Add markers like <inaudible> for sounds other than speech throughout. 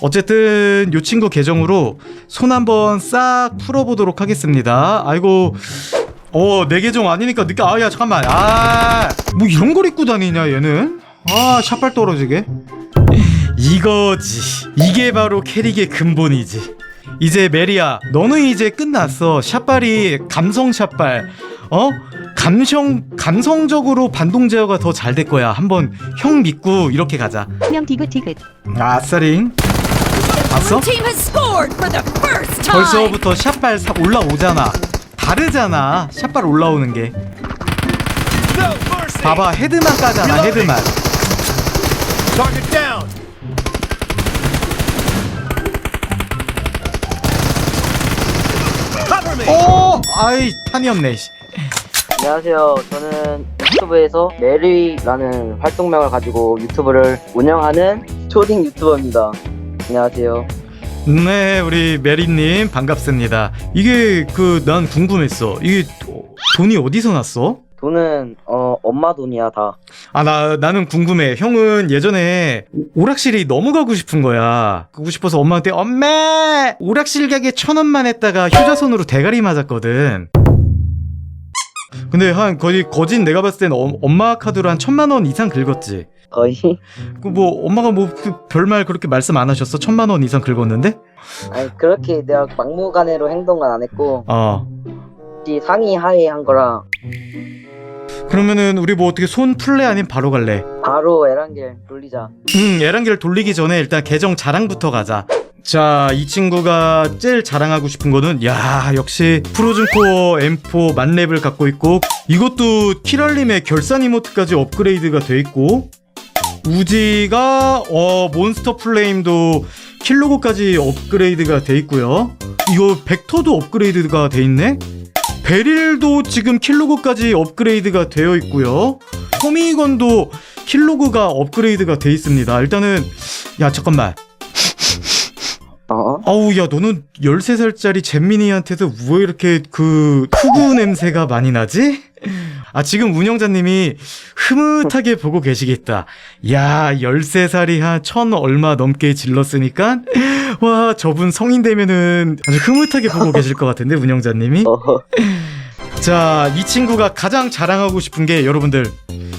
어쨌든 요 친구 계정으로 손 한번 싹 풀어보도록 하겠습니다. 아이고, 어, 내 계정 아니니까 늦게, 아, 야, 잠깐만. 아, 뭐 이런 걸 입고 다니냐, 얘는? 아, 샷발 떨어지게. 이거지. 이게 바로 캐릭의 근본이지. 이제 메리야, 너는 이제 끝났어. 샷발이 감성 샷발. 어? 감성 감성적으로 반동 제어가 더 잘 될 거야. 한번 형 믿고 이렇게 가자. 명 디귿 디귿 아싸링. 봤어? Team has scored for the first time. 벌써부터 샷발 사 올라오잖아. 다르잖아. 샷발 올라오는 게. 봐봐 헤드만 까잖아. 헤드만. Target down. Cover me. 오, 아이 탄이 없네. 씨. 안녕하세요. 저는 유튜브에서 메리라는 활동명을 가지고 유튜브를 운영하는 초딩 유튜버입니다. 안녕하세요. 네, 우리 메리님 반갑습니다. 이게 그 난 궁금했어. 이게 도- 돈이 어디서 났어? 돈은 어 엄마 돈이야 다. 아, 나, 나는 궁금해. 형은 예전에 오- 오락실이 너무 가고 싶은 거야. 가고 싶어서 엄마한테, 엄마! 오락실 가게 천 원만 했다가 휴자손으로 대가리 맞았거든. 근데 한, 거의, 거진 내가 봤을 땐 어- 엄마 카드로 한 천만 원 이상 긁었지. 거의 그 뭐, 엄마가 뭐, 그 별말 그렇게 말씀 안 하셨어? 천만 원 이상 긁었는데? 아니 그렇게 내가 막무가내로 행동은 안 했고 어. 혹시 상의 하에 한 거라 그러면은, 우리 뭐 어떻게 손 풀래? 아니면 바로 갈래? 바로 에란겔 돌리자. 음, 에란기를 돌리기 전에 일단 계정 자랑부터 가자. 자, 이 친구가 제일 자랑하고 싶은 거는 야, 역시 프로즌 코어 M4 만렙을 갖고 있고 이것도 키랄님의 결산 이모트까지 업그레이드가 돼 있고 우지가 어 몬스터 플레임도 킬로고까지 업그레이드가 돼 있고요. 이거 벡터도 업그레이드가 돼 있네. 베릴도 지금 킬로그까지 업그레이드가 되어 있고요. 토미건도 킬로그가 업그레이드가 돼 있습니다. 일단은 야 잠깐만. 어? 아우 야 너는 13살짜리 잼민이한테서 왜 이렇게 그 푸구 냄새가 많이 나지? 아 지금 운영자님이 흐뭇하게 보고 계시겠다. 야 13살이 한 천 얼마 넘게 질렀으니까 와 저분 성인 되면은 아주 흐뭇하게 보고 계실 것 같은데 운영자님이 어. <laughs> 자, 이 친구가 가장 자랑하고 싶은 게 여러분들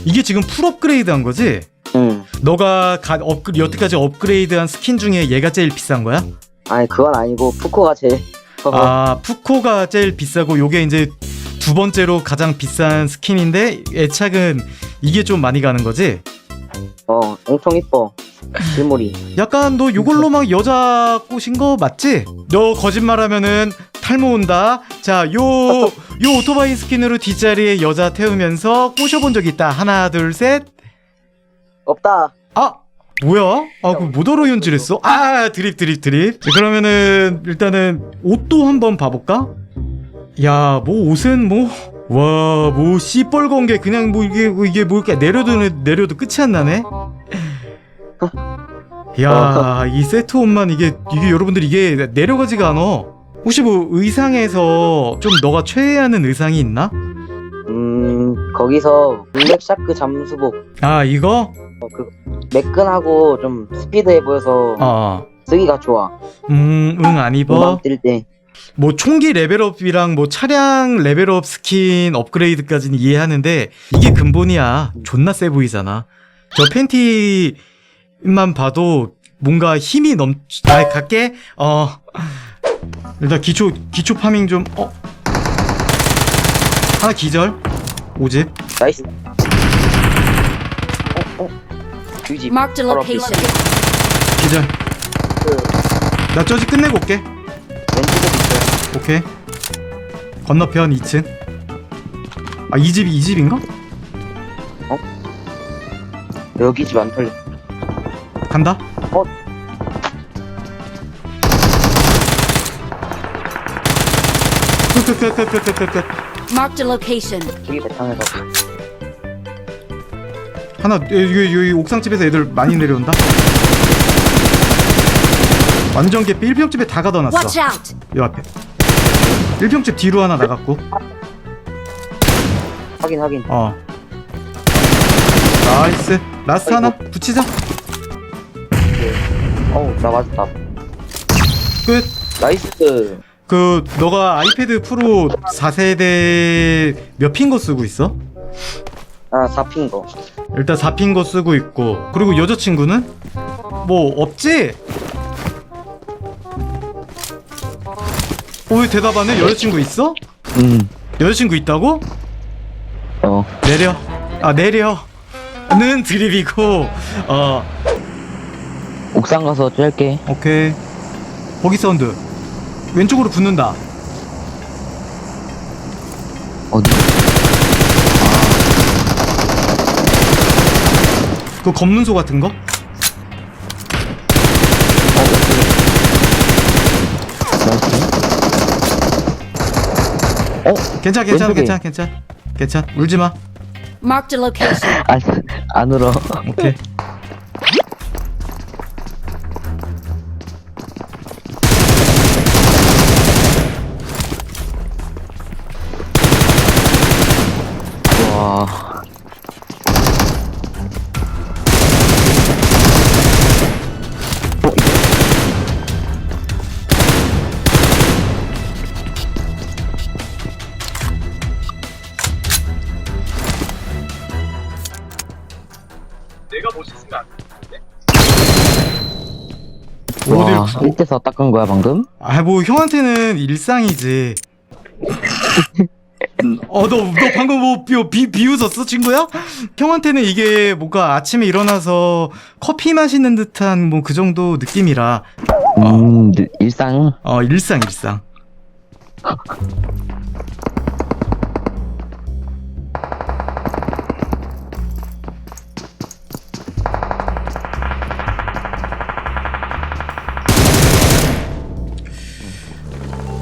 이게 지금 풀 업그레이드 한 거지? 응. 너가 가, 업그, 여태까지 업그레이드한 스킨 중에 얘가 제일 비싼 거야? 아니 그건 아니고 푸코가 제일. <laughs> 어. 아, 푸코가 제일 비싸고 요게 이제 두 번째로 가장 비싼 스킨인데 애착은 이게 좀 많이 가는 거지? 어 엄청 이뻐. 실물이. 약간 너 요걸로 막 여자 꼬신 거 맞지? 너 거짓말하면은 탈모 온다. 자, 요, <laughs> 요 오토바이 스킨으로 뒷자리에 여자 태우면서 꼬셔본 적 있다. 하나, 둘, 셋. 없다. 아 뭐야? 아 그 모더로 연출했어? 아 드립 드립 드립. 자, 그러면은 일단은 옷도 한번 봐볼까? 야 뭐 옷은 뭐. 와, 뭐, 씨뻘건 게 그냥 뭐, 이게, 뭐 이게 뭐, 이렇게 내려도, 내려도 끝이 안 나네? <laughs> 야, 이 세트 옷만 이게, 이게 여러분들 이게 내려가지가 않아. 혹시 뭐 의상에서 좀 너가 최애하는 의상이 있나? 음 거기서 블랙 샤크 잠수복. 아, 이거? 어, 그 매끈하고 좀 스피드해 보여서 어. 쓰기가 좋아. 음, 응, 안 입어. 도망 뛸 때. 뭐 총기 레벨업이랑 뭐 차량 레벨업 스킨 업그레이드까지는 이해하는데 이게 근본이야. 존나 세 보이잖아. 저 팬티만 봐도 뭔가 힘이 넘. 아 갈게. 어 일단 기초 기초 파밍 좀. 어 하나 기절. 오집. 나이스. 어, 어. 뒤집. Marked a 바로 앞에. location. 기절. 그나 저지 끝내고 올게. 왼쪽에도 있어요. 오케이. 건너편 2층. 아 이 집이 이 집인가? 여기 집 안 털려. 간다. 어. 끝 끝 끝 끝 끝끝 Marked a location. 저기 배탕에서. 하나 여기 여기 옥상집에서 애들 많이 내려온다. 완전 개삐 1평집에 다 가둬놨어. Watch out. 요 앞에. 1평집 뒤로 하나 나갔고. 확인 확인. 어. 나이스. 라스트 하나 붙이자 어우 나 맞았다 끝 나이스 그 너가 아이패드 프로 4세대 몇 핀 거 쓰고 있어? 아 4핀 거 일단 4핀 거 쓰고 있고 그리고 여자친구는? 뭐 없지? 어, 왜 대답 안 해? 여자친구 있어? 음, 여자친구 있다고? 어, 내려 아 내려 는 드립이고 어 옥상 가서 짤게. 오케이 보기 사운드 왼쪽으로 붙는다 그 검문소 같은 거? 나이스. 괜찮아 괜찮아 왼쪽에. 괜찮아 괜찮아 괜찮아 울지마 Marked a location. 안, 안 울어. 오케이 와. 1대4 닦은 거야, 방금? 아 뭐 형한테는 일상이지 <laughs> 어너 너 방금 뭐 비, 비, 비웃었어 친구야? 형한테는 이게 뭔가 아침에 일어나서 커피 마시는 듯한 뭐 그 정도 느낌이라 음, 일상. 어 일상 일상 <laughs>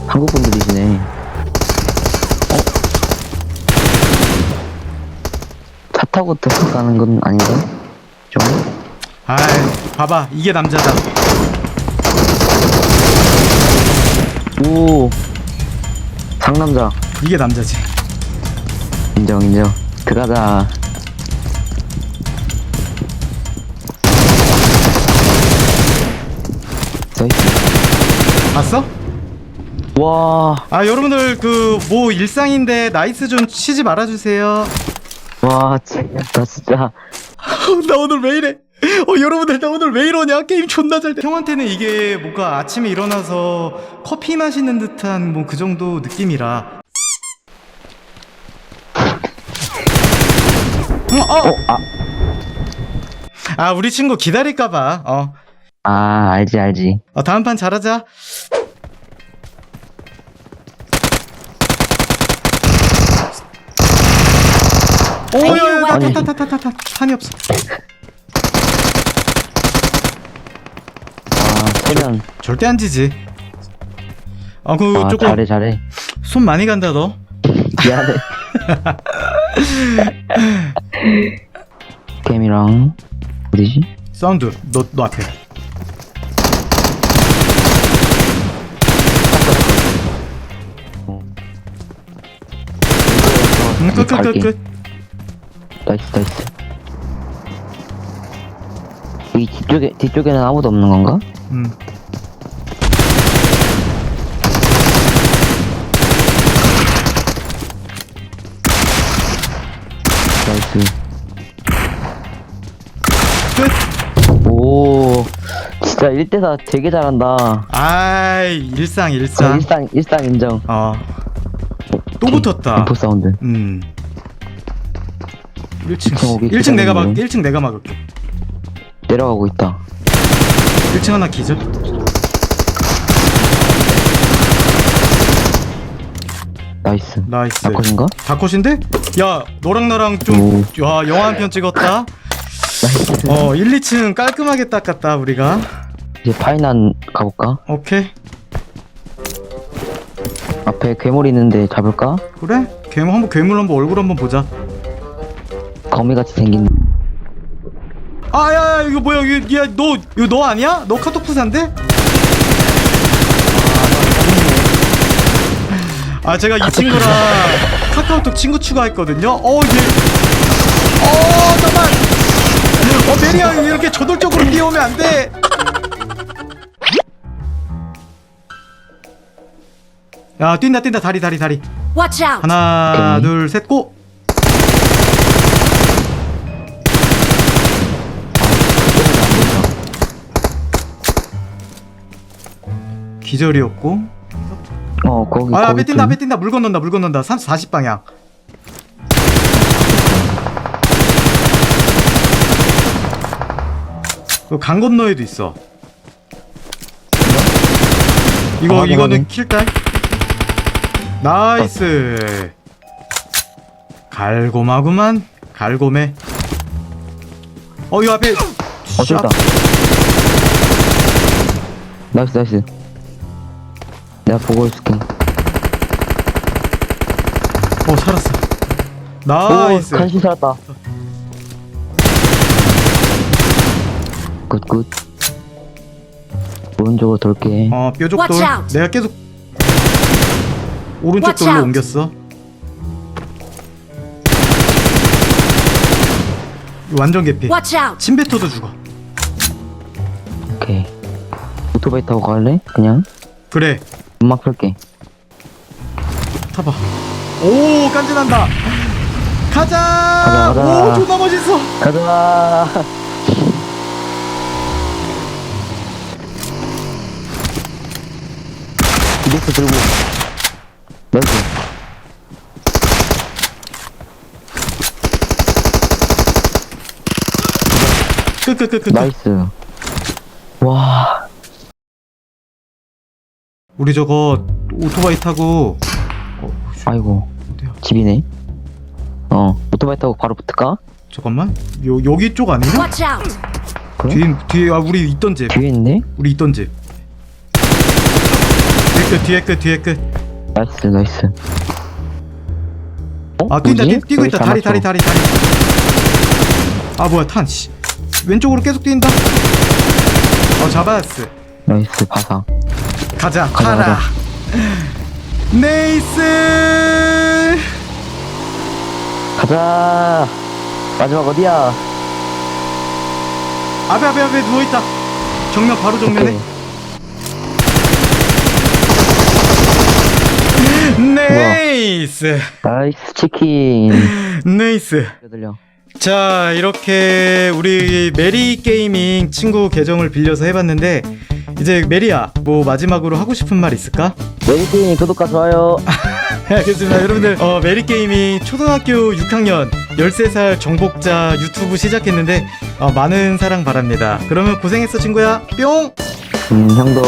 한국 분들이시네. 어? 차 타고 들어가는 건 아닌가? 좀? 아이 봐봐 이게 남자다 오! 상남자. 이게 남자지 인정, 인정. 들어가자. 나이스. 봤어? 와, 아 여러분들 그 뭐 일상인데 나이스 좀 치지 말아주세요 와, 진짜, 진짜. <laughs> 나 오늘 왜 이래? 어 여러분들 나 오늘 왜 이러냐? 게임 존나 잘 돼. 형한테는 이게 뭔가 아침에 일어나서 커피 마시는 듯한 뭐 그 정도 느낌이라. 어, 어. 어, 아, 아 우리 친구 기다릴까봐. 어. 아, 알지, 알지. 어 다음 판 잘하자. 오야야야 아니. 타타타타타 탄이 없어. 아, 소년. 절대 안 지지. 아그 아, 조금 잘해, 잘해. 손 많이 간다 너. 미안해. <laughs> 게임이랑, 어디지? 사운드 너 너 앞에. 응, 끝, 끝, 끝, 갈게. 끝. 나이스, 나이스. 이 뒤쪽에, 뒤쪽에는 아무도 없는 건가? 음. 나이스. 끝. 오, 진짜 1대4 되게 잘한다. 아이, 일상, 저 일상. 일상, 일상 인정. 어. 또 붙었다. 인포 사운드. 음. 1층. 이층 오기 1층 내가 막, 기다리는데. 1층 내가 막을게. 내려가고 있다. 1층 하나 기절. 나이스. 나이스. 다컷인가? 다컷인데? 야, 너랑 나랑 좀, 오. 와, 영화 한 편 찍었다. 나이스. 어, 1, 2층 깔끔하게 닦았다, 우리가. 이제 파이난 가볼까? 오케이. 앞에 괴물 있는데 잡을까? 그래? 괴물 한번, 괴물 한번 얼굴 한번 보자. 거미같이 생긴. 아, 야, 야, 이거 뭐야? 이거, 야, 너, 이거 너 아니야? 너 카톡 부산데? 아, 제가 이 친구랑 카카오톡 친구 추가했거든요. 어, 얘. 어, 잠깐. 어 메리야 이렇게 저돌적으로 뛰어오면 안 돼 야 뛴다 뛴다 다리 다리 다리 Watch out! 하나 오케이. 둘셋 고 기절이었고. 어 거기 아 거기 앞에 뛴다 좀- 앞에 뛴다. 물 건넌다 물 건넌다. 3 40 방향. 강 건너에도 있어. 이거 아, 이거는 확인. 킬딸? 나이스. 갈고마구만. 갈고매. 어이 앞에. 어 저기다 나이스 나이스 내가 보고 있을게. 어 살았어. 오 나이스. 간신 살았다. 굿굿. 오른쪽으로 돌게. 어 뾰족 돌. Watch out. 내가 계속 오른쪽 Watch 돌로 out. 옮겼어. 완전 개피. Watch out! 침뱉어도 죽어. 오케이. 오토바이 타고 갈래? 그냥? 그래 음악 풀게. 타봐. 오 깐진한다. 가자! 가자, 가자. 오 존나 멋있어. 가자. 기독수 들고. 나이스. 끄끄끄끄 나이스. 와 우리 저거 오토바이 타고 어, 아이고 어디야 집이네 어 오토바이 타고 바로 붙을까? 잠깐만 요 여기 쪽? Watch out! 그래? 뒤에 뒤에 아 우리 있던 집 뒤에 있네? 우리 있던 집 뒤에 끝 뒤에 끝 뒤에 끝 나이스 나이스 어? 아 뛴다 뭐지? 뛰, 뛰고 여기 있다 잘 다리. 다리 다리 다리 아 뭐야 탄씨 왼쪽으로 계속 뛴다 어 잡았어 나이스 바사 가자 가자, 가라. 가자. 네이스! 가자. 마지막 어디야? 앞에 앞에 앞에 누워있다. 정면 바로 정면에. 네이스! 나이스 치킨. 네이스. 들려. 자 이렇게 우리 메리 게이밍 친구 계정을 빌려서 해봤는데 이제 메리야 뭐 마지막으로 하고 싶은 말 있을까? 메리게임 구독과 좋아요. <laughs> 알겠습니다. 여러분들 어, 메리 게이밍 초등학교 6학년 13살 정복자 유튜브 시작했는데 어, 많은 사랑 바랍니다. 그러면 고생했어 친구야. 뿅! 음 형도